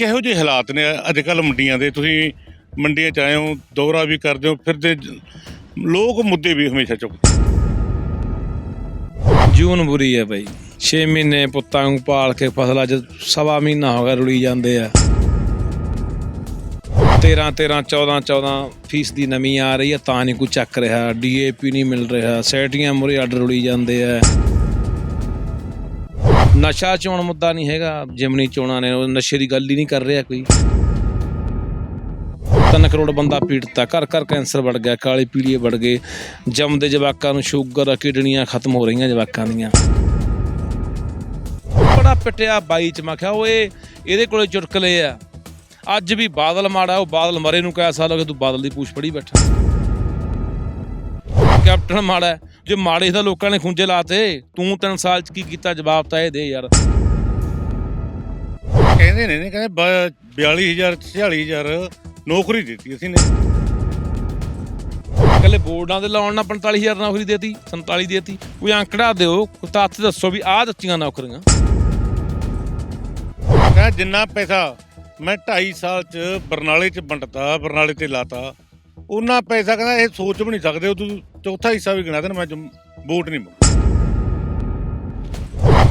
ਕਿਹੋ ਜਿਹੇ ਹਾਲਾਤ ਨੇ ਅੱਜ ਕੱਲ ਮੰਡੀਆਂ ਦੇ? ਤੁਸੀਂ ਮੰਡੀਆਂ ਚ ਆਏ ਹੋ, ਦੌਰਾ ਵੀ ਕਰਦੇ ਹੋ ਫਿਰਦੇ ਲੋਕ ਮੁੱਦੇ ਵੀ ਹਮੇਸ਼ਾ ਚੁੱਕਦੇ ਜੂਨ ਬੁਰੀ ਹੈ ਬਈ। 6 ਮਹੀਨੇ ਪੁੱਤਾਂ ਨੂੰ ਪਾਲ ਕੇ ਫਸਲਾਂ 'ਚ ਸਵਾ ਮਹੀਨਾ ਹੋ ਗਿਆ ਰੁਲੀ ਜਾਂਦੇ ਆ। 13 13 14 14 ਫੀਸ ਦੀ ਨਵੀਂ ਆ ਰਹੀ ਹੈ, ਤਾਂ ਨਹੀਂ ਕੋਈ ਚੱਕ ਰਿਹਾ, ਡੀਏਪੀ ਨਹੀਂ ਮਿਲ ਰਿਹਾ, ਸੈਟੀਆਂ ਮੁਰੇ ਅੱਡ ਰੁਲੀ ਜਾਂਦੇ ਆ। ਨਸ਼ਾ ਚੋਣ ਮੁੱਦਾ ਨਹੀਂ ਹੈਗਾ, ਜਿਮਨੀ ਚੋਣਾਂ ਨੇ, ਉਹ ਨਸ਼ੇ ਦੀ ਗੱਲ ਹੀ ਨਹੀਂ ਕਰ ਰਿਹਾ ਕੋਈ। 3 ਕਰੋੜ ਬੰਦਾ ਪੀੜਤਾ ਘਰ ਘਰ ਕੈਂਸਰ ਵੜ ਗਿਆ, ਕਾਲੀ ਪੀਲੀਏ ਵੜ ਗਏ, ਜੰਮਦੇ ਜਵਾਕਾਂ ਨੂੰ ਸ਼ੂਗਰ ਕਿਡਨੀਆਂ ਖਤਮ ਹੋ ਰਹੀਆਂ ਜਵਾਕਾਂ ਦੀਆਂ। ਬੜਾ ਪਿੱਟਿਆ ਬਾਈ ਚ, ਮੈਂ ਕਿਹਾ ਓਏ, ਇਹਦੇ ਕੋਲੇ ਚੁਟਕਲੇ ਆ। ਅੱਜ ਵੀ ਬਾਦਲ ਮਾੜਾ, ਉਹ ਬਾਦਲ ਮਰੇ ਨੂੰ ਕਹਿ ਸਾਲ ਹੋ ਗਏ ਤੂੰ ਬਾਦਲ ਦੀ ਪੂਛ ਫੜੀ ਬੈਠਾ। ਕੈਪਟਨ ਮਾੜਾ ਜੇ ਮਾੜੇ ਤਾਂ ਲੋਕਾਂ ਨੇ ਖੁੰਝੇ ਲਾਤੇ ਤੂੰ 3 ਸਾਲ ਚ ਕੀ ਕੀਤਾ? ਜਵਾਬ ਤਾਂ ਇਹ ਦੇ ਯਾਰ। ਕਹਿੰਦੇ ਨੇ ਨੇ ਕਹਿੰਦੇ ਬ- 42000 46000 ਨੌਕਰੀ ਦਿੱਤੀ ਅਸੀਂ ਨੇ। ਇਕੱਲੇ ਬੋਰਡਾਂ ਦੇ ਲਾਉਣ ਨਾਲ 45000 ਨੌਕਰੀ ਦੇਤੀ 47 ਦੇਤੀ। ਕੋਈ ਅੰਕੜਾ ਦਿਓ ਤੱਥ ਦੱਸੋ ਵੀ ਆਹ ਦਿੱਤੀਆਂ ਨੌਕਰੀਆਂ। ਕਹਿੰਦਾ ਜਿੰਨਾ ਪੈਸਾ ਮੈਂ 2.5 ਸਾਲ ਚ ਬਰਨਾਲੇ ਚ ਵੰਡਤਾ ਬਰਨਾਲੇ ਤੇ ਲਾਤਾ ਉਹਨਾਂ ਪੈਸਾ ਕਹਿੰਦਾ ਇਹ ਸੋਚ ਵੀ ਨਹੀਂ ਸਕਦੇ ਉਹ ਤੂੰ ਚੌਥਾ ਹਿੱਸਾ ਵੀ ਗਿਣਾ ਦੇਣ ਮੈਂ ਜਮ- ਵੋਟ ਨਹੀਂ ਮੰਗ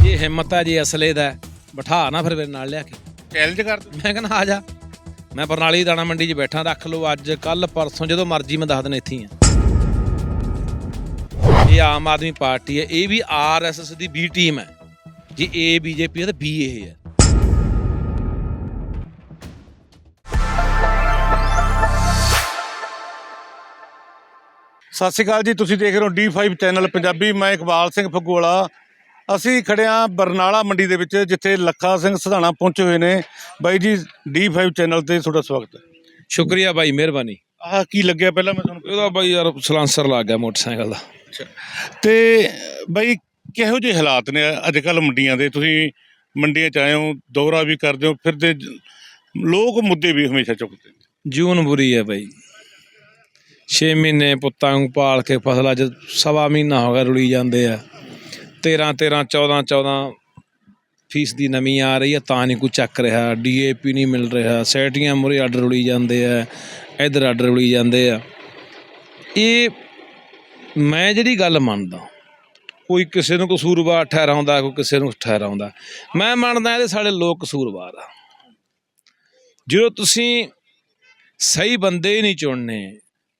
ਇਹ ਹਿੰਮਤ ਆ ਜੀ ਅਸਲੇ ਦਾ ਹੈ। ਬਿਠਾ ਨਾ ਫਿਰ ਮੇਰੇ ਨਾਲ ਲਿਆ ਕੇ। ਚੈਲੰਜ ਕਰ। ਮੈਂ ਕਹਿੰਦਾ ਆ ਜਾ। ਮੈਂ ਬਰਨਾਲੀ ਦਾਣਾ ਮੰਡੀ 'ਚ ਬੈਠਾ ਰੱਖ ਲਓ ਅੱਜ ਕੱਲ ਪਰਸੋਂ ਜਦੋਂ ਮਰਜ਼ੀ ਮੈਂ ਦੱਸ ਦਿਨ ਇੱਥੇ ਹੀ ਆ। ਇਹ ਆਮ ਆਦਮੀ ਪਾਰਟੀ ਹੈ ਇਹ ਵੀ ਆਰਐਸਐਸ ਦੀ ਬੀ ਟੀਮ ਹੈ। ਜੇ ਏ ਬੀਜੇਪੀ ਹੈ ਤਾਂ ਬੀ ਇਹ ਹੈ। ਸਤਿ ਸ਼੍ਰੀ ਅਕਾਲ ਜੀ ਤੁਸੀਂ ਦੇਖ ਰਹੇ ਹੋ D5 ਚੈਨਲ ਪੰਜਾਬੀ ਮੈਂ ਇਕਬਾਲ ਸਿੰਘ ਫਗੂਵਾਲਾ ਅਸੀਂ ਖੜਿਆ ਬਰਨਾਲਾ ਮੰਡੀ ਦੇ ਵਿੱਚ ਜਿੱਥੇ ਲੱਖਾ ਸਿੰਘ ਸਧਾਣਾ ਪਹੁੰਚੇ ਹੋਏ ਨੇ। ਬਾਈ ਜੀ D5 ਚੈਨਲ ਤੇ ਤੁਹਾਡਾ ਸਵਾਗਤ ਹੈ। ਸ਼ੁਕਰੀਆ ਬਾਈ ਮਿਹਰਬਾਨੀ। ਆਹ ਕੀ ਲੱਗਿਆ ਪਹਿਲਾਂ ਮੈਂ ਤੁਹਾਨੂੰ ਇਹਦਾ ਬਾਈ ਯਾਰ ਸਲਾਂਸਰ ਲੱਗ ਗਿਆ ਮੋਟਰਸਾਈਕਲ ਦਾ। ਤੇ ਬਾਈ ਕਿਹੋ ਜਿਹੇ ਹਾਲਾਤ ਨੇ ਅੱਜ ਕੱਲ ਮੰਡੀਆਂ ਦੇ? ਤੁਸੀਂ ਮੰਡੀਆਂ ਚ ਆਏ ਹੋ ਦੌਰਾ ਵੀ ਕਰਦੇ ਹੋ ਫਿਰਦੇ ਲੋਕ ਮੁੱਦੇ ਵੀ ਹਮੇਸ਼ਾ ਚੁੱਕਦੇ ਨੇ। ਜੂਨ ਬੁਰੀ ਹੈ ਬਾਈ। 6 ਮਹੀਨੇ ਪੁੱਤਾਂ ਨੂੰ ਪਾਲ ਕੇ ਫਸਲਾਂ 'ਚ ਸਵਾ ਮਹੀਨਾ ਹੋ ਗਿਆ ਰੁਲੀ ਜਾਂਦੇ ਆ। 13 13 14 14 ਫੀਸ ਦੀ ਨਵੀਂ ਆ ਰਹੀ ਹੈ ਤਾਂ ਨਹੀਂ ਕੋਈ ਚੱਕ ਰਿਹਾ। ਡੀਏਪੀ ਨਹੀਂ ਮਿਲ ਰਿਹਾ, ਸੈਟੀਆਂ ਮੁਰੇ ਆਰਡਰ ਰੁਲੀ ਜਾਂਦੇ ਆ, ਇਧਰ ਆਰਡਰ ਰੁਲੀ ਜਾਂਦੇ ਆ। ਇਹ ਮੈਂ ਜਿਹੜੀ ਗੱਲ ਮੰਨਦਾ, ਕੋਈ ਕਿਸੇ ਨੂੰ ਕਸੂਰਵਾਰ ਠਹਿਰਾਉਂਦਾ, ਕੋਈ ਕਿਸੇ ਨੂੰ ਠਹਿਰਾਉਂਦਾ। ਮੈਂ ਮੰਨਦਾ ਇਹਦੇ ਸਾਡੇ ਲੋਕ ਕਸੂਰਵਾਰ ਆ। ਜਦੋਂ ਤੁਸੀਂ ਸਹੀ ਬੰਦੇ ਹੀ ਨਹੀਂ ਚੁਣਨੇ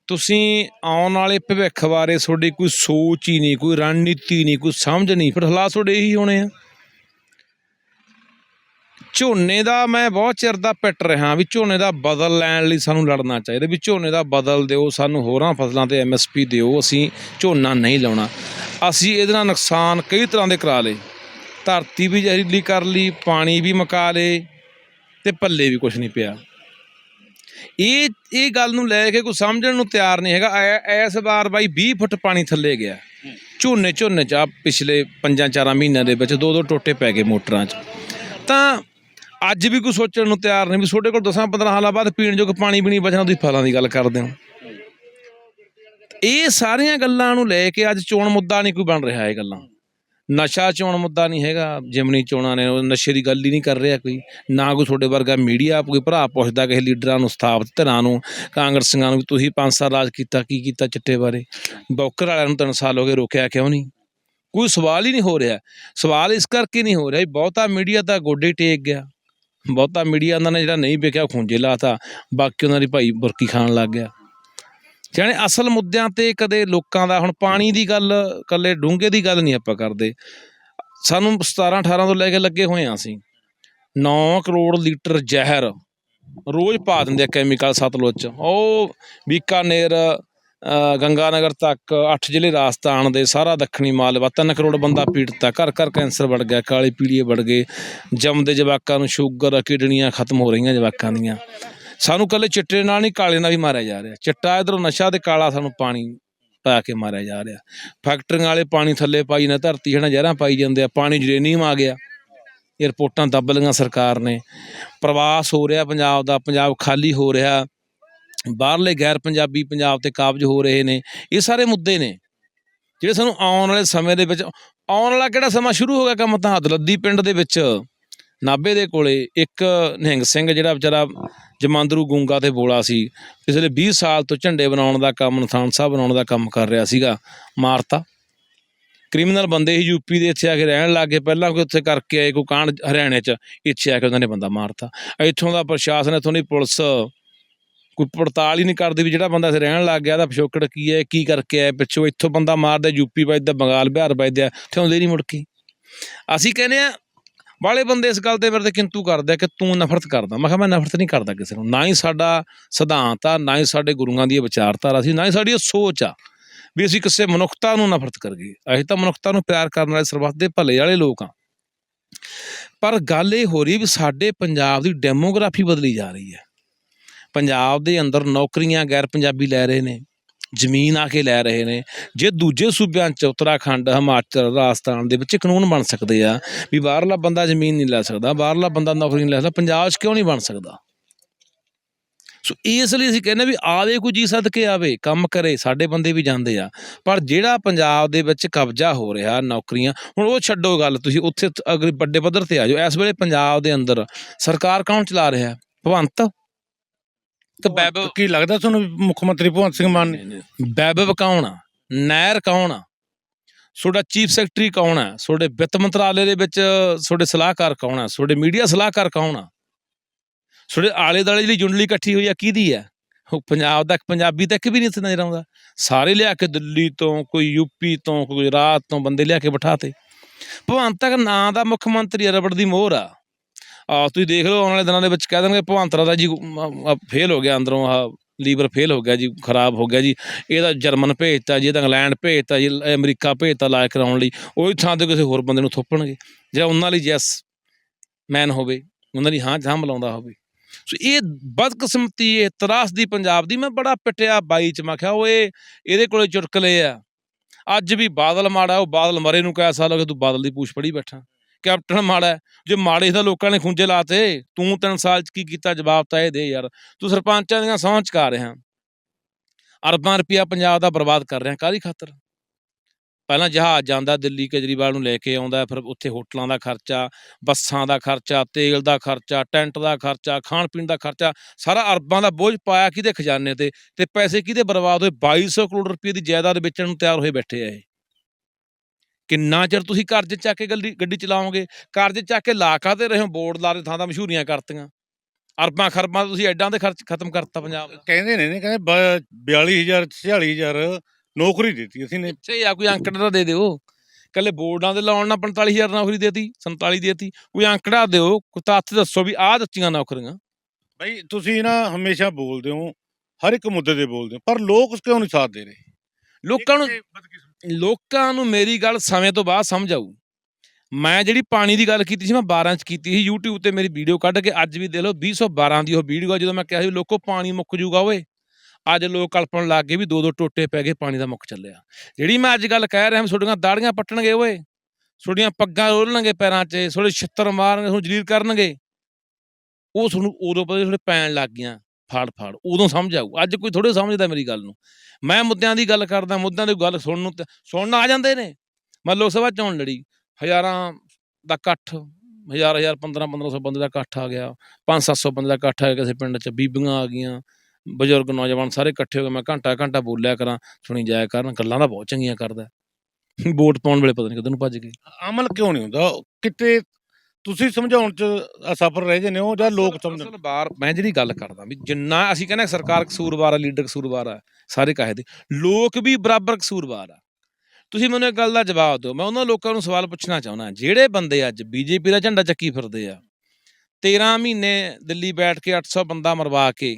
ਤੁਸੀਂ ਆਉਣ ਵਾਲੇ ਭਵਿੱਖ ਬਾਰੇ ਤੁਹਾਡੀ ਕੋਈ ਸੋਚ ਹੀ ਨਹੀਂ, ਕੋਈ ਰਣਨੀਤੀ ਨਹੀਂ, ਕੋਈ ਸਮਝ ਨਹੀਂ। ਫਿਰ ਹਾਲਾਤ ਤੁਹਾਡੇ ਇਹੀ ਹੋਣੇ ਆ। ਝੋਨੇ ਦਾ ਮੈਂ ਬਹੁਤ ਚਿਰ ਦਾ ਪਿੱਟ ਰਿਹਾ ਵੀ ਝੋਨੇ ਦਾ ਬਦਲ ਲੈਣ ਲਈ ਸਾਨੂੰ ਲੜਨਾ ਚਾਹੀਦਾ, ਵੀ ਝੋਨੇ ਦਾ ਬਦਲ ਦਿਓ, ਸਾਨੂੰ ਹੋਰਾਂ ਫਸਲਾਂ ਤੇ ਐਮਐਸਪੀ ਦਿਓ, ਅਸੀਂ ਝੋਨਾ ਨਹੀਂ ਲਾਉਣਾ। ਅਸੀਂ ਇਹਦੇ ਨਾਲ ਨੁਕਸਾਨ ਕਈ ਤਰ੍ਹਾਂ ਦੇ ਕਰਾ ਲਏ। ਧਰਤੀ ਵੀ ਜ਼ਹਿਰੀਲੀ ਕਰ ਲਈ, ਪਾਣੀ ਵੀ ਮੁਕਾ ਲਏ ਤੇ ਪੱਲੇ ਵੀ ਕੁਝ ਨਹੀਂ ਪਿਆ। ਇਹ ਇਹ ਗੱਲ ਨੂੰ ਲੈ ਕੇ ਕੋਈ ਸਮਝਣ ਨੂੰ ਤਿਆਰ ਨਹੀਂ ਹੈਗਾ। ਐ- ਇਸ ਵਾਰ ਬਾਈ 20 ਫੁੱਟ ਪਾਣੀ ਥੱਲੇ ਗਿਆ। ਝੋਨੇ ਝੋਨੇ ਚ ਆਹ ਪਿਛਲੇ 5-4 ਮਹੀਨਿਆਂ ਦੇ ਵਿੱਚ ਦੋ ਦੋ ਟੋਟੇ ਪੈ ਗਏ ਮੋਟਰਾਂ 'ਚ। ਤਾਂ ਅੱਜ ਵੀ ਕੋਈ ਸੋਚਣ ਨੂੰ ਤਿਆਰ ਨਹੀਂ ਵੀ ਤੁਹਾਡੇ ਕੋਲ 10-15 ਸਾਲਾਂ ਬਾਅਦ ਪੀਣ ਯੋਗ ਪਾਣੀ ਵੀ ਨਹੀਂ ਬਚਣਾ, ਤੁਸੀਂ ਫਲਾਂ ਦੀ ਗੱਲ ਕਰਦੇ ਹੋ। ਇਹ ਸਾਰੀਆਂ ਗੱਲਾਂ ਨੂੰ ਲੈ ਕੇ ਅੱਜ ਚੋਣ ਮੁੱਦਾ ਨਹੀਂ ਕੋਈ ਬਣ ਰਿਹਾ, ਇਹ ਗੱਲਾਂ। ਨਸ਼ਾ ਚੋਣ ਮੁੱਦਾ ਨਹੀਂ ਹੈਗਾ, ਜਿਮਨੀ ਚੋਣਾਂ ਨੇ, ਉਹ ਨਸ਼ੇ ਦੀ ਗੱਲ ਹੀ ਨਹੀਂ ਕਰ ਰਿਹਾ ਕੋਈ। ਨਾ ਕੋਈ ਤੁਹਾਡੇ ਵਰਗਾ ਮੀਡੀਆ, ਕੋਈ ਭਰਾ ਪੁੱਛਦਾ ਕਿਸੇ ਲੀਡਰਾਂ ਨੂੰ, ਸਥਾਪਿਤ ਧਿਰਾਂ ਨੂੰ, ਕਾਂਗਰਸੀਆਂ ਨੂੰ ਵੀ ਤੁਸੀਂ ਪੰਜ ਸਾਲ ਰਾਜ ਕੀਤਾ, ਕੀ ਕੀਤਾ ਚਿੱਟੇ ਬਾਰੇ? ਬੌਕਰ ਵਾਲਿਆਂ ਨੂੰ ਤਿੰਨ ਸਾਲ ਹੋ ਗਏ ਰੋਕਿਆ, ਕਿਉਂ ਨਹੀਂ? ਕੋਈ ਸਵਾਲ ਹੀ ਨਹੀਂ ਹੋ ਰਿਹਾ। ਸਵਾਲ ਇਸ ਕਰਕੇ ਨਹੀਂ ਹੋ ਰਿਹਾ ਬਹੁਤਾ ਮੀਡੀਆ ਦਾ ਗੋਡੇ ਟੇਕ ਗਿਆ। ਬਹੁਤਾ ਮੀਡੀਆ ਉਹਨਾਂ ਨੇ ਜਿਹੜਾ ਨਹੀਂ ਵੇਖਿਆ, ਉਹ ਖੁੰਝੇ ਲਾਤਾ। ਬਾਕੀ ਉਹਨਾਂ ਦੀ ਭਾਈ ਬੁਰਕੀ ਖਾਣ ਲੱਗ ਗਿਆ। ਜਾਣੇ ਅਸਲ ਮੁੱਦਿਆਂ ਤੇ ਕਦੇ ਲੋਕਾਂ ਦਾ ਹੁਣ ਪਾਣੀ ਦੀ ਗੱਲ ਕੱਲੇ ਡੂੰਘੇ ਦੀ ਗੱਲ ਨਹੀਂ ਆਪਾਂ ਕਰਦੇ। ਸਾਨੂੰ 17 18 ਤੋਂ ਲੈ ਕੇ ਲੱਗੇ ਹੋਏ ਆ ਅਸੀਂ। 9 ਕਰੋੜ ਲੀਟਰ ਜ਼ਹਿਰ ਰੋਜ਼ ਪਾ ਦਿੰਦੇ ਆ ਕੈਮੀਕਲ ਸਤਲੁਜ ਚ। ਉਹ ਬੀਕਾਨੇਰ ਅ, ਗੰਗਾਨਗਰ ਤੱਕ 8 ਜ਼ਿਲ੍ਹੇ ਰਾਜਸਥਾਨ ਦੇ ਸਾਰਾ ਦੱਖਣੀ ਮਾਲਵਾ 3 ਕਰੋੜ ਬੰਦਾ ਪੀੜਤਾ ਘਰ ਘਰ ਕੈਂਸਰ ਵੜ ਗਿਆ ਕਾਲੀ ਪੀਲੀਏ ਵੜ ਗਏ। ਜੰਮਦੇ ਜਵਾਕਾਂ ਨੂੰ ਸ਼ੂਗਰ ਕਿਡਨੀਆਂ ਖਤਮ ਹੋ ਰਹੀਆਂ ਜਵਾਕਾਂ ਦੀਆਂ। ਸਾਨੂੰ ਕੱਲੇ ਚਿੱਟੇ ਨਾਲ ਨਹੀਂ, ਕਾਲੇ ਨਾਲ ਵੀ ਮਾਰਿਆ ਜਾ ਰਿਹਾ। ਚਿੱਟਾ ਇਧਰੋਂ ਨਸ਼ਾ ਤੇ ਕਾਲਾ ਸਾਨੂੰ ਪਾਣੀ ਪਾ ਕੇ ਮਾਰਿਆ ਜਾ ਰਿਹਾ। ਫੈਕਟਰੀਆਂ ਵਾਲੇ ਪਾਣੀ ਥੱਲੇ ਪਾਈ ਨਾ, ਧਰਤੀ ਹਨਾ, ਜ਼ਹਿਰਾਂ ਪਾਈ ਜਾਂਦੇ ਆ। ਪਾਣੀ ਜਰੇਨੀਅਮ ਆ ਗਿਆ। ਇਹ ਰਿਪੋਰਟਾਂ ਦੱਬ ਲਈਆਂ ਸਰਕਾਰ ਨੇ। ਪ੍ਰਵਾਸ ਹੋ ਰਿਹਾ ਪੰਜਾਬ ਦਾ, ਪੰਜਾਬ ਖਾਲੀ ਹੋ ਰਿਹਾ। ਬਾਹਰਲੇ ਗੈਰ ਪੰਜਾਬੀ ਪੰਜਾਬ ਤੇ ਕਾਬਜ ਹੋ ਰਹੇ ਨੇ। ਇਹ ਸਾਰੇ ਮੁੱਦੇ ਨੇ। ਜਿਹੜੇ ਸਾਨੂੰ ਆਉਣ ਵਾਲੇ ਸਮੇਂ ਦੇ ਵਿੱਚ, ਆਉਣ ਵਾਲਾ ਕਿਹੜਾ ਸਮਾਂ ਸ਼ੁਰੂ ਹੋ ਗਿਆ ਕੰਮ ਤਾਂ? ਹਦਲੱਦੀ ਪਿੰਡ ਦੇ ਵਿੱਚ। ਨਾਭੇ ਦੇ ਕੋਲੇ ਇੱਕ ਨਿਹੰਗ ਸਿੰਘ ਜਿਹੜਾ ਵਿਚਾਰਾ ਜਮਾਂਦਰੂ ਗੂੰਗਾ ਤੇ ਬੋਲਾ ਸੀ, ਪਿਛਲੇ 20 ਸਾਲ ਤੋਂ ਝੰਡੇ ਬਣਾਉਣ ਦਾ ਕੰਮ ਨਥਾਨ ਸਾਹਿਬ ਬਣਾਉਣ ਦਾ ਕੰਮ ਕਰ ਰਿਹਾ ਸੀਗਾ, ਮਾਰਤਾ। ਕ੍ਰਿਮੀਨਲ ਬੰਦੇ ਹੀ ਯੂਪੀ ਦੇ ਇੱਥੇ ਆ ਕੇ ਰਹਿਣ ਲੱਗ ਗਏ, ਪਹਿਲਾਂ ਕੋਈ ਉੱਥੇ ਕਰਕੇ ਆਏ, ਕੋਈ ਕਾਂਡ ਹਰਿਆਣੇ 'ਚ, ਇੱਥੇ ਆ ਕੇ ਉਹਨਾਂ ਨੇ ਬੰਦਾ ਮਾਰਤਾ। ਇੱਥੋਂ ਦਾ ਪ੍ਰਸ਼ਾਸਨ, ਇੱਥੋਂ ਦੀ ਪੁਲਿਸ ਕੋਈ ਪੜਤਾਲ ਹੀ ਨਹੀਂ ਕਰਦੀ ਵੀ ਜਿਹੜਾ ਬੰਦਾ ਇੱਥੇ ਰਹਿਣ ਲੱਗ ਗਿਆ ਦਾ ਪਿਛੋਕੜ ਕੀ ਹੈ, ਕੀ ਕਰਕੇ ਆਇਆ, ਪਿੱਛੋਂ ਇੱਥੋਂ ਬੰਦਾ ਮਾਰਦਾ ਯੂਪੀ ਵੱਜਦਾ, ਬੰਗਾਲ, ਬਿਹਾਰ ਵੱਜਦਾ, ਇੱਥੇ ਆਉਂਦੇ ਨਹੀਂ ਮੁੜ ਕੇ। ਅਸੀਂ ਕਹਿੰਦੇ ਆ ਵਾਲੇ ਬੰਦੇ ਇਸ ਗੱਲ ਤੇ ਮੇਰੇ ਤੇ ਕਿੰਤੂ ਕਰਦੇ ਆ ਕਿ ਤੂੰ ਨਫ਼ਰਤ ਕਰਦਾ। ਮੈਂ ਕਿਹਾ, ਮੈਂ ਨਫ਼ਰਤ ਨਹੀਂ ਕਰਦਾ ਕਿਸੇ ਨੂੰ। ਨਾ ਹੀ ਸਾਡਾ ਸਿਧਾਂਤ ਆ, ਨਾ ਹੀ ਸਾਡੇ ਗੁਰੂਆਂ ਦੀ ਵਿਚਾਰਧਾਰਾ ਸੀ, ਨਾ ਹੀ ਸਾਡੀ ਇਹ ਸੋਚ ਆ ਵੀ ਅਸੀਂ ਕਿਸੇ ਮਨੁੱਖਤਾ ਨੂੰ ਨਫ਼ਰਤ ਕਰੀਏ। ਅਸੀਂ ਤਾਂ ਮਨੁੱਖਤਾ ਨੂੰ ਪਿਆਰ ਕਰਨ ਵਾਲੇ ਸਰਬੱਤ ਦੇ ਭਲੇ ਵਾਲੇ ਲੋਕ ਆ। ਪਰ ਗੱਲ ਇਹ ਹੋ ਰਹੀ ਵੀ ਸਾਡੇ ਪੰਜਾਬ ਦੀ ਡੈਮੋਗ੍ਰਾਫੀ ਬਦਲੀ ਜਾ ਰਹੀ ਹੈ। ਪੰਜਾਬ ਦੇ ਅੰਦਰ ਨੌਕਰੀਆਂ ਗੈਰ ਪੰਜਾਬੀ ਲੈ ਰਹੇ ਨੇ। ਜ਼ਮੀਨ ਆ ਕੇ ਲੈ ਰਹੇ ਨੇ। ਜੇ ਦੂਜੇ ਸੂਬਿਆਂ ਚ ਉੱਤਰਾਖੰਡ, ਹਿਮਾਚਲ, ਰਾਜਸਥਾਨ ਦੇ ਵਿੱਚ ਕਾਨੂੰਨ ਬਣ ਸਕਦੇ ਆ, ਵੀ ਬਾਹਰਲਾ ਬੰਦਾ ਜ਼ਮੀਨ ਨਹੀਂ ਲੈ ਸਕਦਾ, ਬਾਹਰਲਾ ਬੰਦਾ ਨੌਕਰੀ ਨਹੀਂ ਲੈ ਸਕਦਾ, ਪੰਜਾਬ 'ਚ ਕਿਉਂ ਨਹੀਂ ਬਣ ਸਕਦਾ? ਸੋ ਇਸ ਲਈ ਅਸੀਂ ਕਹਿੰਦੇ ਵੀ ਆਵੇ ਕੋਈ ਜੀ ਸਦਕੇ ਆਵੇ, ਕੰਮ ਕਰੇ, ਸਾਡੇ ਬੰਦੇ ਵੀ ਜਾਂਦੇ ਆ। ਪਰ ਜਿਹੜਾ ਪੰਜਾਬ ਦੇ ਵਿੱਚ ਕਬਜ਼ਾ ਹੋ ਰਿਹਾ ਨੌਕਰੀਆਂ, ਹੁਣ ਉਹ ਛੱਡੋ ਗੱਲ, ਤੁਸੀਂ ਉੱਥੇ ਤ- ਅਗਰ ਵੱਡੇ ਪੱਧਰ ਤੇ ਆ ਜਾਓ, ਇਸ ਵੇਲੇ ਪੰਜਾਬ ਦੇ ਅੰਦਰ ਸਰਕਾਰ ਕੌਣ ਚਲਾ ਰਿਹਾ? ਭਗਵੰਤ ਤੇ ਵੈਭਵ ਕੀ ਲੱਗਦਾ ਤੁਹਾਨੂੰ ਮੁੱਖ ਮੰਤਰੀ ਭਗਵੰਤ ਸਿੰਘ ਮਾਨ ਨੇ ਵੈਭਵ ਕੌਣ ਆ? ਨਾਇਰ ਕੌਣ ਆ? ਤੁਹਾਡਾ ਚੀਫ ਸੈਕਟਰੀ ਕੌਣ ਆ? ਤੁਹਾਡੇ ਵਿੱਤ ਮੰਤਰਾਲੇ ਦੇ ਵਿੱਚ ਤੁਹਾਡੇ ਸਲਾਹਕਾਰ ਕੌਣ ਆ? ਤੁਹਾਡੇ ਮੀਡੀਆ ਸਲਾਹਕਾਰ ਕੌਣ ਆ? ਤੁਹਾਡੇ ਆਲੇ ਦਾਲੇ ਜਿਹੜੀ ਜੁੰਡਲੀ ਇਕੱਠੀ ਹੋਈ ਆ ਕਿਹਦੀ ਆ? ਉਹ ਪੰਜਾਬ ਦਾ ਇੱਕ ਪੰਜਾਬੀ ਤੱਕ ਵੀ ਨਹੀਂ ਇੱਥੇ ਨਜ਼ਰ ਆਉਂਦਾ। ਸਾਰੇ ਲਿਆ ਕੇ ਦਿੱਲੀ ਤੋਂ ਕੋਈ ਯੂਪੀ ਤੋਂ ਕੋਈ ਗੁਜਰਾਤ ਤੋਂ ਬੰਦੇ ਲਿਆ ਕੇ ਬਿਠਾਤੇ। ਭਗਵੰਤ ਤੱਕ ਨਾਂ ਦਾ ਮੁੱਖ ਮੰਤਰੀ ਰਬੜ ਦੀ ਮੋਹਰ ਆ ਆ, ਤੁਸੀਂ ਦੇਖ ਲਓ, ਆਉਣ ਵਾਲੇ ਦਿਨਾਂ ਦੇ ਵਿੱਚ ਕਹਿ ਦੇਣਗੇ ਭਵੰਤਰਾ ਦਾ ਜੀ ਫੇਲ ਹੋ ਗਿਆ ਅੰਦਰੋਂ ਆ ਲੀਵਰ ਫੇਲ ਹੋ ਗਿਆ ਜੀ, ਖਰਾਬ ਹੋ ਗਿਆ ਜੀ। ਇਹਦਾ ਜਰਮਨ ਭੇਜਤਾ ਜੀ ਇਹਦਾ ਇੰਗਲੈਂਡ ਭੇਜਤਾ ਜੀ ਅਮਰੀਕਾ ਭੇਜਤਾ ਲਾਇਕ ਕਰਾਉਣ ਲਈ। ਉਹੀ ਥਾਂ ਤੇ ਕਿਸੇ ਹੋਰ ਬੰਦੇ ਨੂੰ ਥੋਪਣਗੇ, ਜਾਂ ਉਹਨਾਂ ਲਈ ਜੈਸ ਮੈਨ ਹੋਵੇ, ਉਹਨਾਂ ਦੀ ਹਾਂ, ਜਾਂ ਮਿਲਾਉਂਦਾ ਹੋਵੇ। ਸੋ ਇਹ ਬਦਕਿਸਮਤੀ, ਇਹ ਤਰਾਸਦੀ ਪੰਜਾਬ ਦੀ, ਮੈਂ ਬੜਾ ਪਿਟਿਆ ਬਾਈ ਚ, ਮੈਂ ਕਿਹਾ, ਓਏ, ਇਹਦੇ ਕੋਲੇ ਚੁਟਕਲੇ ਆ। ਅੱਜ ਵੀ ਬਾਦਲ ਮਾੜਾ, ਉਹ ਬਾਦਲ ਮਰੇ ਨੂੰ ਕਹਿ ਸਾਲ ਹੋ ਗਏ ਤੂੰ ਬਾਦਲ ਦੀ ਪੂਛ ਫੜੀ ਬੈਠਾ। ਕੈਪਟਨ ਮਾੜਾ ਜੇ ਮਾੜੇ ਤਾਂ ਲੋਕਾਂ ਨੇ ਖੁੰਝੇ ਲਾਤੇ। ਤੂੰ ਤਿੰਨ ਸਾਲ ਚ ਕੀ ਕੀਤਾ? ਜਵਾਬ ਤਾਂ ਇਹ ਦੇ ਯਾਰ। ਤੂੰ ਸਰਪੰਚਾਂ ਦੀਆਂ ਸਹੁੰ ਚੁਕਾ ਰਿਹਾ। ਅਰਬਾਂ ਰੁਪਇਆ ਪੰਜਾਬ ਦਾ ਬਰਬਾਦ ਕਰ ਰਿਹਾ। ਕਾਹਦੀ ਖਾਤਰ? ਪਹਿਲਾਂ ਜਹਾਜ਼ ਜਾਂਦਾ ਦਿੱਲੀ ਕੇਜਰੀਵਾਲ ਨੂੰ ਲੈ ਕੇ ਆਉਂਦਾ, ਫਿਰ ਉੱਥੇ ਹੋਟਲਾਂ ਦਾ ਖਰਚਾ, ਬੱਸਾਂ ਦਾ ਖਰਚਾ, ਤੇਲ ਦਾ ਖਰਚਾ, ਟੈਂਟ ਦਾ ਖਰਚਾ, ਖਾਣ ਪੀਣ ਦਾ ਖਰਚਾ, ਸਾਰਾ ਅਰਬਾਂ ਦਾ ਬੋਝ ਪਾਇਆ ਕਿਹਦੇ ਖਜ਼ਾਨੇ ਤੇ? ਤੇ ਪੈਸੇ ਕਿਹਦੇ ਬਰਬਾਦ ਹੋਏ? 2200 ਕਰੋੜ ਰੁਪਏ ਦੀ ਜਾਇਦਾਦ ਵੇਚਣ ਨੂੰ ਤਿਆਰ ਹੋਏ ਬੈਠੇ ਆ ਇਹ। ਕਿੰਨਾ ਚਿਰ ਤੁਸੀਂ ਕਰਜ਼ੇ ਚੱਕ ਕੇ ਗੱਡੀ ਗੱਡੀ ਚਲਾਓਗੇ? ਕਰਜ਼ੇ ਚੱਕ ਕੇ ਲਾ ਕਾਹਦੇ ਰਹੇ ਹੋ? ਬੋਰਡ ਲਾ ਦੇ ਥਾਂ ਦਾ ਮਸ਼ਹੂਰੀਆਂ ਕਰਤੀਆਂ। ਅਰਬਾਂ ਖਰਬਾਂ ਤੁਸੀਂ ਐਡਾਂ ਦੇ ਖਰਚ ਖਤਮ ਕਰਤਾ ਪੰਜਾਬ ਦਾ। ਕਹਿੰਦੇ ਨੇ ਨੇ ਕਹਿੰਦੇ ਬ- 42000 46000 ਨੌਕਰੀ ਦਿੱਤੀ ਅਸੀਂ ਨੇ। ਇੱਥੇ ਆ ਕੋਈ ਅੰਕੜਾ ਦੇ ਦਿਓ। ਕੱਲੇ ਬੋਰਡਾਂ ਦੇ ਲਾਉਣ ਨਾਲ 45000 ਨੌਕਰੀ ਦੇਤੀ 47 ਦੇਤੀ। ਕੋਈ ਅੰਕੜਾ ਦਿਓ ਕੋਈ ਤੱਥ ਦੱਸੋ ਵੀ ਆਹ ਦਿੱਤੀਆਂ ਨੌਕਰੀਆਂ। ਭਾਈ ਤੁਸੀਂ ਨਾ ਹਮੇਸ਼ਾ ਬੋਲਦੇ ਹੋ ਹਰ ਇੱਕ ਮੁੱਦੇ ਤੇ ਬੋਲਦੇ ਹੋ ਪਰ ਲੋਕ ਕਿਉਂ ਨਹੀਂ ਸਾਥ ਦੇ ਰਹੇ? ਲੋਕਾਂ ਨੂੰ ਲੋਕਾਂ ਨੂੰ ਮੇਰੀ ਗੱਲ ਸਮੇਂ ਤੋਂ ਬਾਅਦ ਸਮਝ ਆਊ। ਮੈਂ ਜਿਹੜੀ ਪਾਣੀ ਦੀ ਗੱਲ ਕੀਤੀ ਸੀ, ਮੈਂ 12 ਚ ਕੀਤੀ ਸੀ, YouTube ਤੇ ਮੇਰੀ ਵੀਡੀਓ ਕੱਢ ਕੇ ਅੱਜ ਵੀ ਦੇ ਲਓ 212 ਦੀ ਉਹ ਵੀਡੀਓ ਆ, ਜਦੋਂ ਮੈਂ ਕਿਹਾ ਸੀ ਲੋਕੋ ਪਾਣੀ ਮੁੱਕ ਜੂਗਾ ਓਏ, ਅੱਜ ਲੋਕ ਕਲਪਣ ਲੱਗ ਗਏ ਵੀ ਦੋ ਦੋ ਟੋਟੇ ਪੈ ਗਏ, ਪਾਣੀ ਦਾ ਮੁੱਕ ਚੱਲਿਆ। ਜਿਹੜੀ ਮੈਂ ਅੱਜ ਗੱਲ ਕਹਿ ਰਿਹਾ ਮੈਂ ਤੁਹਾਡੀਆਂ ਦਾੜੀਆਂ ਪੱਟਣਗੇ ਓਏ, ਤੁਹਾਡੀਆਂ ਪੱਗਾਂ ਰੋਲਣਗੇ ਪੈਰਾਂ 'ਚ, ਤੁਹਾਡੇ ਛਿੱਤਰ ਮਾਰਨਗੇ, ਤੁਹਾਨੂੰ ਜਲੀਲ ਕਰਨਗੇ। ਉਹ ਤੁਹਾਨੂੰ ਉਦੋਂ ਪਤਾ ਤੁਹਾਡੇ ਪੈਣ ਲੱਗ ਗਈਆਂ। ਫਾੜ ਫਾੜ। ਉਦੋਂ ਸਮਝ ਆਊ। ਅੱਜ ਕੋਈ ਥੋੜੇ ਸਮਝਦਾ ਮੇਰੀ ਗੱਲ ਨੂੰ। ਮੈਂ ਮੁੱਦਿਆਂ ਦੀ ਗੱਲ ਕਰਦਾ, ਮੁੱਦਿਆਂ ਦੀ ਗੱਲ ਸੁਣਨ ਨੂੰ ਸੁਣਨ ਆ ਜਾਂਦੇ ਨੇ। ਮੈਂ ਲੋਕ ਸਭਾ ਚੋਣ ਲੜੀ। ਹਜ਼ਾਰਾਂ ਦਾ ਇਕੱਠ, ਹਜ਼ਾਰ ਹਜ਼ਾਰ 15 1500 ਬੰਦੇ ਦਾ ਇਕੱਠ ਆ ਗਿਆ। 5 700 ਬੰਦੇ ਦਾ ਇਕੱਠ ਆ ਗਿਆ ਕਿਸੇ ਪਿੰਡ 'ਚ। ਬੀਬੀਆਂ ਆ ਗਈਆਂ, ਬਜ਼ੁਰਗ, ਨੌਜਵਾਨ ਸਾਰੇ ਇਕੱਠੇ ਹੋ ਗਏ। ਮੈਂ ਘੰਟਾ ਘੰਟਾ ਬੋਲਿਆ ਕਰਾਂ, ਸੁਣੀ ਜਾਇਆ ਕਰਨ। ਗੱਲਾਂ ਤਾਂ ਬਹੁਤ ਚੰਗੀਆਂ ਕਰਦਾ। ਵੋਟ ਪਾਉਣ ਵੇਲੇ ਪਤਾ ਨਹੀਂ ਕਿੱਧਰ ਨੂੰ ਭੱਜ ਗਏ। ਅਮਲ ਕਿਉਂ ਨਹੀਂ ਹੁੰਦਾ? ਕਿਤੇ ਤੁਸੀਂ ਸਮਝਾਉਣ ਚ ਅਸਫਲ ਰਹਿ ਜਾਂਦੇ ਹੋ ਜਾਂ ਲੋਕ ਸਮਝਣ? ਅਸਲ ਬਾਰ ਮੈਂ ਜਿਹੜੀ ਗੱਲ ਕਰਦਾ ਵੀ ਜਿੰਨਾ ਅਸੀਂ ਕਹਿੰਦੇ ਸਰਕਾਰ ਕਸੂਰਵਾਰ ਆ ਲੀਡਰ ਕਸੂਰਵਾਰ ਆ ਸਾਰੇ ਕਹੇ ਦੇ। ਲੋਕ ਵੀ ਬਰਾਬਰ ਕਸੂਰਵਾਰ ਆ। ਤੁਸੀਂ ਮੈਨੂੰ ਇੱਕ ਗੱਲ ਦਾ ਜਵਾਬ ਦਿਓ ਮੈਂ ਉਹਨਾਂ ਲੋਕਾਂ ਨੂੰ ਸਵਾਲ ਪੁੱਛਣਾ ਚਾਹੁੰਦਾ ਜਿਹੜੇ ਬੰਦੇ ਅੱਜ ਬੀਜੇਪੀ ਦਾ ਝੰਡਾ ਚੱਕੀ ਫਿਰਦੇ ਆ 13 ਮਹੀਨੇ ਦਿੱਲੀ ਬੈਠ ਕੇ 800 ਬੰਦਾ ਮਰਵਾ ਕੇ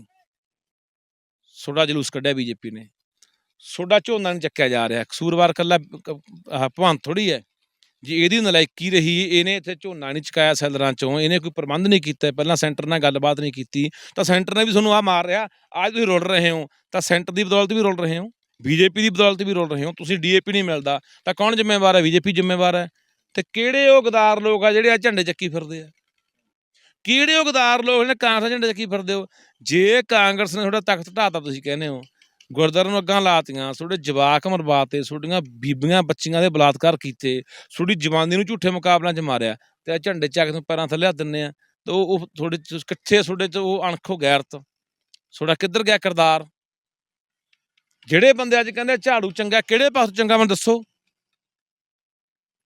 ਸੋਡਾ ਜਲੂਸ ਕੱਢਿਆ ਬੀਜੇਪੀ ਨੇ ਸੋਡਾ ਝੋਨਾ ਨਹੀਂ ਚੱਕਿਆ ਜਾ ਰਿਹਾ ਕਸੂਰਵਾਰ ਕੱਲਾ ਭਵੰਤ ਥੋੜੀ ਹੈ। ਜੀ, ਇਹਦੀ ਨਲਾਇਕੀ ਰਹੀ? ਇਹਨੇ ਇੱਥੇ ਝੋਨਾ ਨਹੀਂ ਚਕਾਇਆ ਸੈਲਰਾਂ ਚੋਂ, ਇਹਨੇ ਕੋਈ ਪ੍ਰਬੰਧ ਨਹੀਂ ਕੀਤਾ। ਪਹਿਲਾਂ ਸੈਂਟਰ ਨਾਲ ਗੱਲਬਾਤ ਨਹੀਂ ਕੀਤੀ। ਤਾਂ ਸੈਂਟਰ ਨੇ ਵੀ ਤੁਹਾਨੂੰ ਆ ਮਾਰ ਰਿਹਾ ਅੱਜ ਤੁਸੀਂ ਰੁਲ ਰਹੇ ਹੋ। ਤਾਂ ਸੈਂਟਰ ਦੀ ਬਦੌਲਤ ਵੀ ਰੁਲ ਰਹੇ ਹੋ? ਬੀਜੇਪੀ ਦੀ ਬਦੌਲਤ ਵੀ ਰੁਲ ਰਹੇ ਹੋ? ਤੁਸੀਂ ਡੀਏਪੀ ਨਹੀਂ ਮਿਲਦਾ। ਤਾਂ ਕੌਣ ਜ਼ਿੰਮੇਵਾਰ ਹੈ? ਬੀਜੇਪੀ ਜ਼ਿੰਮੇਵਾਰ ਹੈ। ਤੇ ਕਿਹੜੇ ਉਹ ਗਦਾਰ ਲੋਕ ਆ ਜਿਹੜੇ ਆ ਝੰਡੇ ਚੱਕੀ ਫਿਰਦੇ ਆ? ਕਿਹੜੇ ਉਹ ਗਦਾਰ ਲੋਕ ਨੇ ਕਾਂਗਰਸ ਝੰਡੇ ਚੱਕੀ ਫਿਰਦੇ ਹੋ? ਜੇ ਕਾਂਗਰਸ ਨੇ ਤੁਹਾਡਾ ਤਖਤ ਢਾਤਾ ਤੁਸੀਂ ਕਹਿੰਦੇ ਹੋ। ਗੁਰਦੁਆਰੇ ਨੂੰ ਅੱਗਾਂ ਲਾਤੀਆਂ ਤੁਹਾਡੇ ਜਵਾਕ ਮਰਵਾਤੇ ਤੁਹਾਡੀਆਂ ਬੀਬੀਆਂ ਬੱਚੀਆਂ ਦੇ ਬਲਾਤਕਾਰ ਕੀਤੇ ਤੁਹਾਡੀ ਜਵਾਨੀ ਨੂੰ ਝੂਠੇ ਮੁਕਾਬਲਿਆਂ 'ਚ ਮਾਰਿਆ ਤੇ ਝੰਡੇ ਚੱਕ ਤੋਂ ਪੈਰਾਂ ਥੱਲੇ ਹੱਥ ਦਿੰਨੇ ਆ ਤੇ ਉਹ ਤੁਹਾਡੇ ਕਿੱਥੇ ਤੁਹਾਡੇ 'ਚ ਉਹ ਅਣਖੋ ਗੈਰਤ ਤੁਹਾਡਾ ਕਿੱਧਰ ਗਿਆ ਕਿਰਦਾਰ? ਜਿਹੜੇ ਬੰਦੇ ਅੱਜ ਕਹਿੰਦੇ ਝਾੜੂ ਚੰਗਾ, ਕਿਹੜੇ ਪਾਸੋਂ ਚੰਗਾ ਮੈਨੂੰ ਦੱਸੋ?